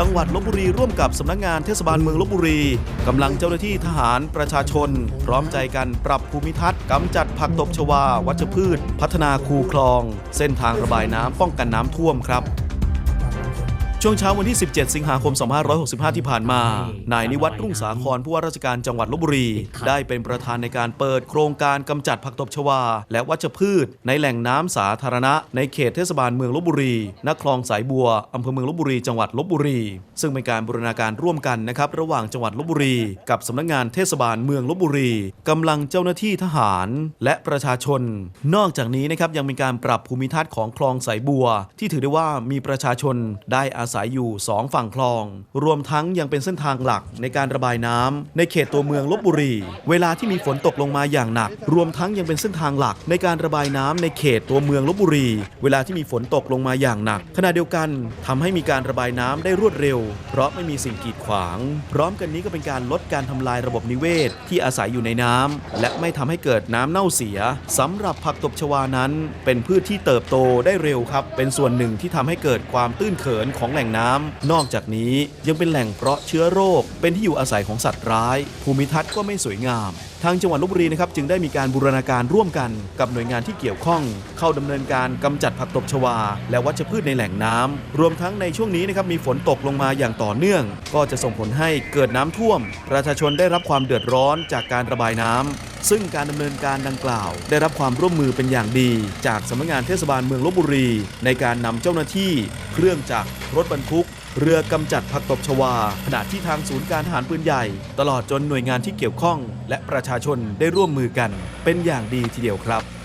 จังหวัดลบบุรีร่วมกับสำนักงานเทศบาลเมืองลบบุรีกำลังเจ้าหน้าที่ทหารประชาชน พร้อมใจกันปรับภูมิทัศน์กำจัดผักตบชวา วัชพืช พัฒนาคูคลอง เส้นทางระบายน้ำป้องกันน้ำท่วมครับ ช่วงเช้าวันที่ 17 สิงหาคม 2565 ที่ผ่านมา นายนิวัฒน์รุ่งสาครผู้ว่าราชการจังหวัดลบบุรี ได้เป็นประธานในการเปิดโครงการกำจัดผักตบชวา และวัชพืช ในแหล่งน้ำสาธารณะ ในเขตเทศบาลเมืองลบบุรีนคลองสายบัวอำเภอเมืองลบบุรี จังหวัดลบบุรี ซึ่งเป็นการบูรณาการร่วมกันนะครับระหว่างจังหวัดลบบุรี กับสำนักงานเทศบาลเมืองลบบุรีกำลังเจ้าหน้าที่ทหาร และประชาชน นอกจากนี้นะครับยังมีการปรับภูมิทัศน์ของคลองสายบัว ที่ถือได้ว่ามีประชาชนได้อาศัยอยู่สองฝั่งคลอง รวมทั้งยังเป็นเส้นทางหลักในการระบายน้ำในเขตตัวเมืองลบบุรี เวลาที่มีฝนตกลงมาอย่างหนัก รวมทั้งยังเป็นเส้นทางหลักในการระบายน้ำในเขตตัวเมืองลบบุรี เวลาที่มีฝนตกลงมาอย่างหนัก ขณะเดียวกันทำให้มีการระบายน้ำได้รวดเร็ว เพราะไม่มีสิ่งกีดขวาง พร้อมกันนี้ก็เป็นการลดการทำลายระบบนิเวศ ที่อาศัยอยู่ในน้ำและไม่ทำให้เกิดน้ำเน่าเสียสำหรับผักตบชวานั้น เป็นพืชที่เติบโตได้เร็วครับ เป็นส่วนหนึ่งที่ทำให้เกิดความตื้นเขินของแหล่งน้ำ นอกจากนี้ยังเป็นแหล่งเพาะเชื้อโรค เป็นที่อยู่อาศัยของสัตว์ร้าย ภูมิทัศน์ก็ไม่สวยงาม ทางจังหวัดลบบุรีนะครับจึงได้มีการบูรณาการร่วมกันกับหน่วยงานที่เกี่ยวข้อง เข้าดำเนินการกำจัดผักตบชวา และวัชพืชในแหล่งน้ำรวมทั้งในช่วงนี้นะครับมีฝนตกลงมาอย่างต่อเนื่อง ก็จะส่งผลให้เกิดน้ำท่วม ประชาชนได้รับความเดือดร้อนจากการระบายน้ำ ซึ่งการดำเนินการดังกล่าว ได้รับความร่วมมือเป็นอย่างดี จากสำนักงานเทศบาลเมืองลบบุรี ในการนำเจ้าหน้าที่ เครื่องจักรรถบรรทุก เรือกำจัดผักตบชวา ขณะที่ทางศูนย์การทหารปืนใหญ่ ตลอดจนหน่วยงานที่เกี่ยวข้อง และประชาชนได้ร่วมมือกัน เป็นอย่างดีทีเดียวครับ